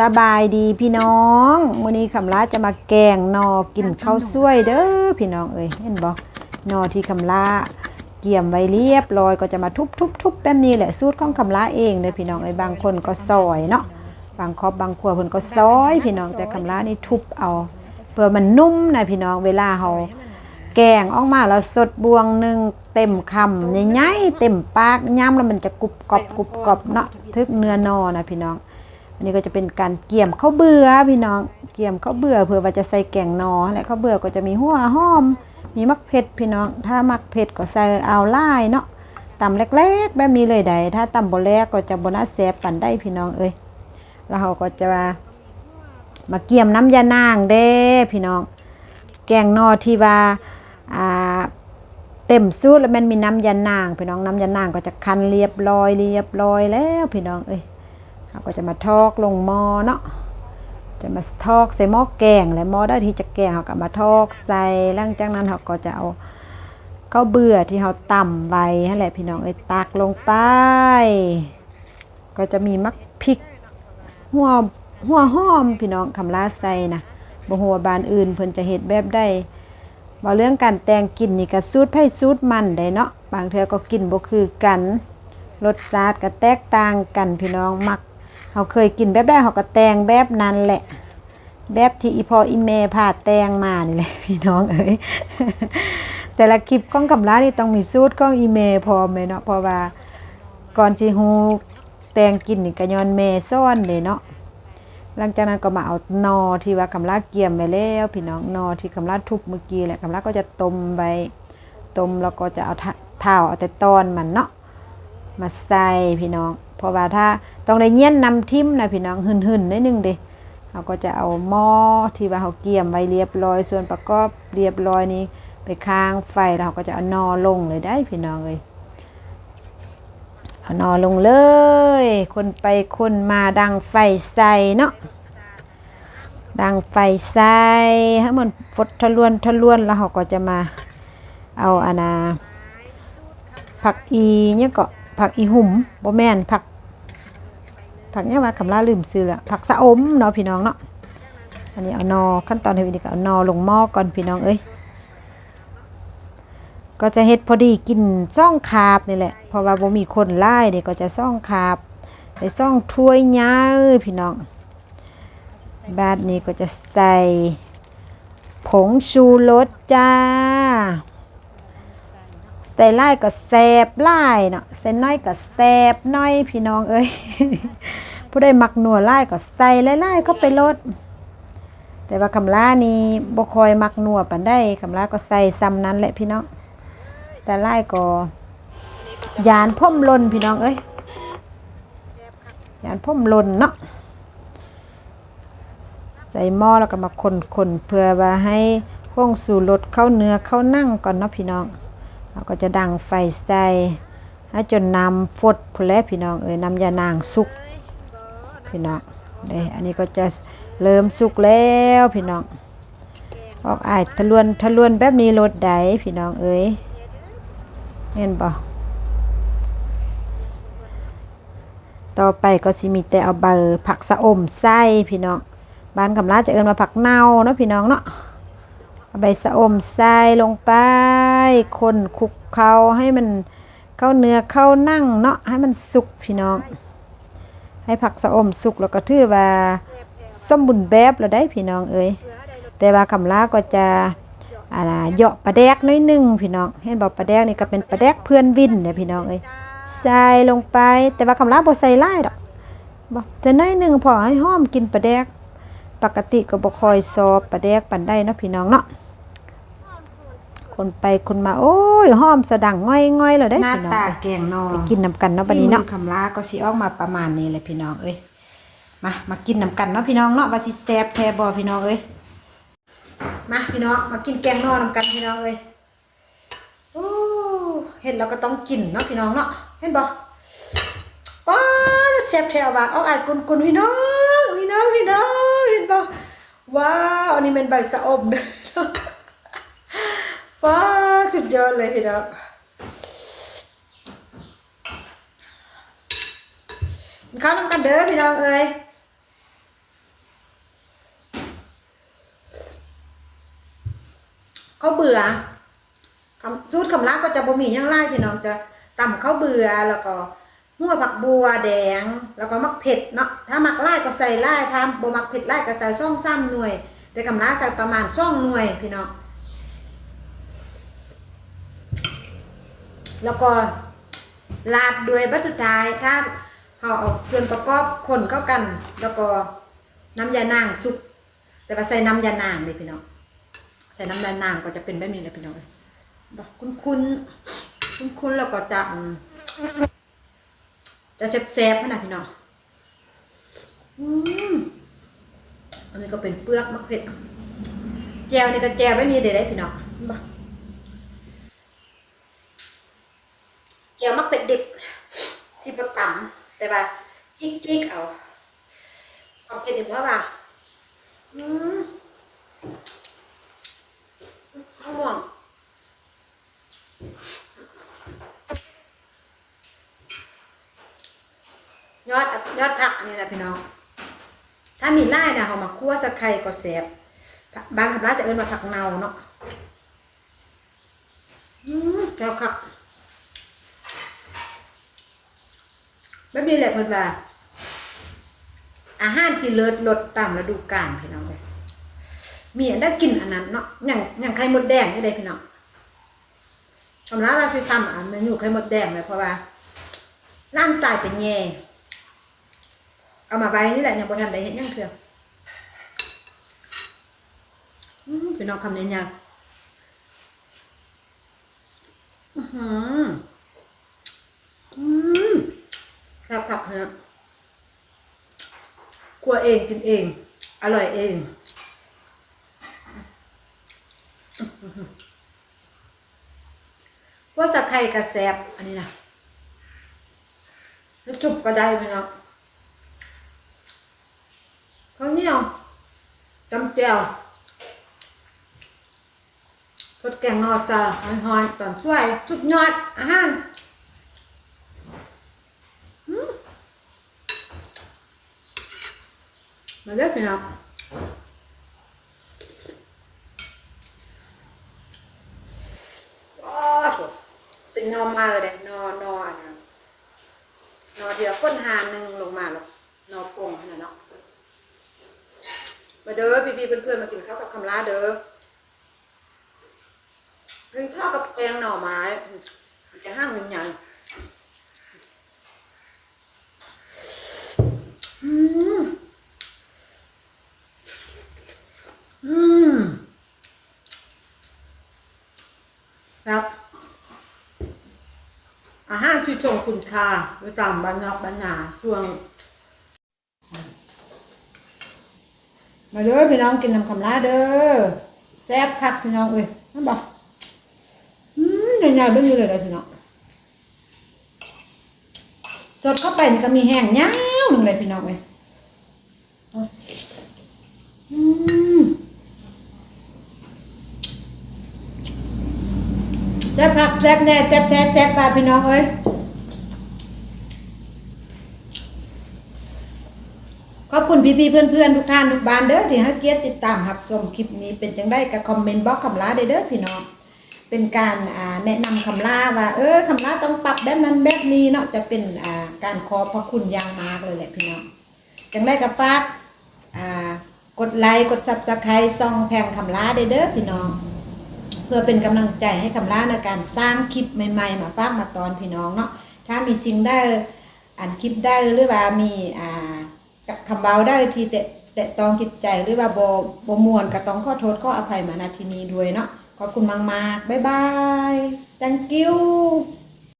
สบายดีพี่น้องมื้อนี้คำลาจะมาแกงนอกินข้าวสวยเด้อพี่น้องเอ้ยเห็นบ่นอที่คำลาเกี่ยมไว้เรียบร้อยก็จะมาทุบๆๆแบบนี้แหละสูตรของคำลาเองเด้อพี่น้องเอ้ยบางคนก็ซอยเนาะบางครอบบางครัวเพิ่นก็ซอย พี่น้องแต่คำลานี่ทุบเอาเพื่อมันนุ่มนะพี่น้องเวลาเฮาแกงออกมาแล้วสดบวงหนึ่งเต็มคำใหญ่ๆเต็มปากย่ำแล้วมันจะกรุบกรอบกรุบกรอบเนาะทึกเนื้อนอนะพี่น้อง อันนี้ก็จะเป็นการเกี่ยมข้าวเบื่อพี่น้องเกี่ยมข้าวเบื่อเพื่อว่าจะใส่แกงนอและข้าวเบื่อก็จะมีหัวหอม มีมักเผ็ดพี่น้อง ถ้ามักเผ็ดก็ใส่เอาไล่เนาะตำเล็กๆแบบนี้เลยได้ถ้าตำบ่แลกก็จะบน่าแซ่บปานได้พี่น้องเอ้ยแล้วเราก็จะมามาเกี่ยมน้ำยานางเด้พี่น้อง แกงนอที่ว่าอ่าเต็มสูตรแล้วมันมีน้ำยานาง พี่น้องน้ำยานางก็จะคั้นเรียบร้อยเรียบร้อยแล้วพี่น้องเอ้ย เราก็จะมาทอกลงหม้อเนาะจะมาทอกใส่หม้อแกงและหม้อได้ที่จะแกงเขาก็มาทอกใส่หลังจากนั้นเขาก็จะเอาข้าวเบื่อที่เขาต่ำไว้นั่นแหละพี่น้องเอ้ยตักลงไป ก็จะมีมักพริกหัวหัวหอมพี่น้องคำลาใส่นะบ่หัวบานอื่นเพิ่นจะเฮ็ดแบบได้บ่เรื่องการแต่งกินนี่ก็สูตรไผสูตรมันได้เนาะบางเทื่อก็กินบ่คือกันรสชาติก็แตกต่างกันพี่น้องมัก เขาเคยกินแบบได้เขาก็แตงแบบนั้นแหละ แบบที่อีพออีเมพาแตงมานี่แหละพี่น้องเอ้ยแต่ละคลิปก้องกำลานี่ต้องมีสูตรก้องอีเมพร้อมเลยเนาะเพราะว่าก่อนสิฮู้แตงกินนี่ก็ย้อนแม่ซ่อนเลยเนาะหลังจากนั้นก็มาเอานอที่ว่ากำลาเกี่ยมไปแล้วพี่น้องนอที่กำลาทุบเมื่อกี้แหละกำลาก็จะต้มไว้ต้มแล้วก็จะเอาเท้าเอาแต่ตอนมันเนาะมาใส่พี่น้อง เพราะว่าถ้าต้องได้เงี้ยนนำทิมนะพี่น้องหึนหึนนิดนึงเด้เราก็จะเอาหม้อที่ว่าเขาเกี่ยมไว้เรียบร้อย ส่วนประกอบเรียบร้อยนี้ไปค้างไฟแล้วเราก็จะเอานอลงเลยได้พี่น้องเลยเอานอลงเลย คนไปคนมาดังไฟใส่เนาะดังไฟใส่ให้มันฟดทะลวนทะลวนแล้วเขาก็จะมาเอาอานาผักอีเนี่ยก็ผักอีหุ่มบ่แม่นผัก ผักเนี่ยว่าคำล่าลืมซื้อละผักสะอมเนาะพี่น้องเนาะอันนี้เอานอขั้นตอนที่วิธีก็เอานอลงหม้อก่อนพี่น้องเอ้ยก็จะเฮ็ดพอดีกินซ่องคาบนี่แหละเพราะว่าบ่มีคนไล่เด็กก็จะซ่องคาบไปซ่องถ้วยยาพี่น้องบาดนี้ก็จะใส่ผงชูรสจ้า ส่ไล่ก็แซบไล่เนาะใส่น้อยก็แซบน้อยพี่น้องเอ้ยผู้ใดมักหนัวไล่ก็ใส่ไล่ๆก็ไปลดแต่ว่าคำล่านี่บ่คอยมักหนัวปานได้คำล่าก็ใส่ซ้ำนั้นแหละพี่น้องแต่ไล่ก็ยานพ่มลนพี่น้องเอ้ยยานพ่มลนเนาะใส่หม้อแล้วก็มาคนๆเพื่อว่าให้พวงสู่รสเข้าเนื้อเข้านั่งก่อนเนาะพี่น้อง เราก็จะดังไฟใส่ให้จนน้ำฟดพอแล้วพี่น้องเอ้ยน้ำยานางสุกพี่น้องเด้อันนี้ก็จะเริ่มสุกแล้วพี่น้องออกอายทะลวนทะลวนแบบนี้รสใดพี่น้องเอ้ยเห็นบ่ต่อไปก็สิมีแต่เอาเบอร์ผักสะอมใส่พี่น้องบ้านกำลาจะเอิ้นว่าผักเน่าเนาะพี่น้องเนาะ ใบสะอมใส่ลงไปคนคลุกเคล้าให้มันเข้าเนื้อเข้านั่งเนาะให้มันสุกพี่น้อง ให้ผักสะอมสุกแล้วก็ถือว่าสมบูรณ์แบบแล้วได้พี่น้องเอ้ยแต่ว่าคำลาก็จะอ่าเหยาะปลาแดกน้อยหนึงพี่น้อง เห็นบอกปลาแดกนี่ก็เป็นปลาแดกเพื่อนวินเนี่ยพี่น้องเอ้ยใส่ลงไป แต่ว่าคำลาบ่ใส่หลายดอกบ่แต่น้อยหนึงพอให้ห้อมกินปลาแดก ปกติก็บ่คอยซอบปลาแดกปันได้เนาะพี่น้องเนาะ คนไปคนมาโอ้ยหอมสะดังง่อยง่อยๆแล้วได้หน้าพี่น้องตาเอ้ยแกงนอไปกินน้ำกันเนาะบัดนี้เนาะคำลาก็สิออกมาประมาณนี้เลยพี่น้องเอ้ยมามากินน้ำกันเนาะพี่น้องเนาะว่าสิแซ่บแท้บ่พี่น้องเอ้ยมาพี่น้องมากินแกงนอน้ำกันพี่น้องเอ้ยโอ้เห็นเราก็ต้องกินเนาะพี่น้องเนาะเห็นบ่ป้าดแซ่บแท้ว่ะเอาอายกุนๆพี่น้องพี่น้องพี่น้องเห็นบ่ว้าวอันนี้เป็นใบสะอมเด้อ ว้าสุดยอดเลยพี่ดอกเข้าน้ำกันเด้อพี่น้องเอ้ยเข้าเบื่อสูตรคำลาก็จะบะหมี่ย่างไร่พี่น้องจะตำเข้าเบื่อแล้วก็หัวผักบัวแดง แล้วก็มักเผ็ดเนาะถ้ามักไร่ก็ใส่ไร่ถ้าบ่มักเผ็ดไร่ก็ใส่ซ่องซ้ำหน่วย แต่คำลาใส่ประมาณซ่องหน่วยพี่น้อง แล้วก็ลาดด้วยบัตสุดท้ายถ้าเอาเอาส่วนประกอบคนเข้ากัน แล้วก็น้ำยานางซุปแต่ว่าใส่น้ำยานางเลยพี่น้องใส่น้ำยานางก็จะเป็นแบบนี้เลยพี่น้องเลยบอกคุ้นคุ้นคุ้นคุ้นๆแล้วก็จะอืมจะแซ่บๆขนาดพี่น้องอืมอันนี้ก็เป็นเปลือกมะเผ็ดแจวนี่ก็แจวไม่มีเด็ดได้พี่น้อง บอกแจวมะเป็ดดิบ ที่ประตำแต่ว่าจิกๆเอาความเผ็ดดิบว่าว่าอืมมะม่วงยอดยอดผักอันนี้นะพี่น้อง ถ้ามีไล่นะเขามาคั่วสะไครก็แสบบางคำร้านจะเอิ้นมาผักเนาเนาะอืมแก้วคัก แบบนี้แหละเพิ่นว่า อาหารที่เลิศลดตามฤดูกาลพี่น้องเลยมีอันได้กินอันนั้นเนาะอย่างอย่างไข่มดแดงนี่ได้พี่น้องคำร้านเราคือทำอะเมนูไข่มดแดงเลยเพราะว่าร่างทรายเป็นแย่เอามาไว้นี่แหละยังบ่ทันได้เห็นยังเถื่อพี่น้องคำนี้ยังอือหืออืม ครับครับเนยครัวเองกินเอง อร่อยเองว่าสักไข่กระแซบอันนี้นะแล้วจุบก็ได้ไหมเนาะข้าวเหนียวจำเจียวสดแกงนอซาหอยๆตอนช่วยจุดยอดอาหารอืม มาเด้อพี่น้องอ๋อโถเป็นนอมาเลยนอนอนนนอเดียวก้นหานหนึ่งลงมาหรอกนอปงนั่นเนาะมาเด้อพี่พี่ๆเพื่อนๆมากินข้าวกับคำลาเด้อกินข้าวกับแกงหน่อไม้จะห้างหนึ่งใหญ่อืมอืม ครับ อาหาร ที่ทรงคุณค่าประจำบรรณบรรณาช่วง มาเด้อพี่น้องกินน้ำคำลาเด้อแซ่บคักพี่น้องเอ้ยนั่นบอกอืมใหญ่ๆไม่มีเลยเลยพี่น้องสดเข้าไปนี่ก็มีแห้งยาวหนึ่งเลยพี่น้องเอ้ยอืมแซ่บผักแซ่บแน่แซ่บแท้แซ่บปลาพี่น้องเอ้ยขอบคุณ พี่ๆเพื่อนๆทุกท่านทุกบ้านเด้อที่ให้เกียรติติดตามรับชมคลิปนี้เป็นจังได้กับคอมเมนต์บล็อกคำลาได้เด้อพี่น้องเป็นการแนะนำคำลาว่า เออคำลาต้องปรับแบบนั้นแบบนี้เนาะจะเป็นการขอพระคุณอย่างมากเลยแหละพี่น้องจังได้กับฝากกดไลค์กดซับสไครต์ซองแพงคำลาได้เด้อพี่น้อง เพื่อเป็นกำลังใจให้คำลาในการสร้างคลิปใหม่ๆ มาฝากมาตอนพี่น้องเนาะถ้ามีสิ่งได้อ่านคลิปได้หรือว่ามีอ่า คำเบาได้ทีแตะแต่ตองจิตใจหรือว่าโบโบมวนก็ต้องขอโทษขออภัยมาณที่นี้ด้วยเนาะขอบคุณมากๆบ๊ายบาย thank you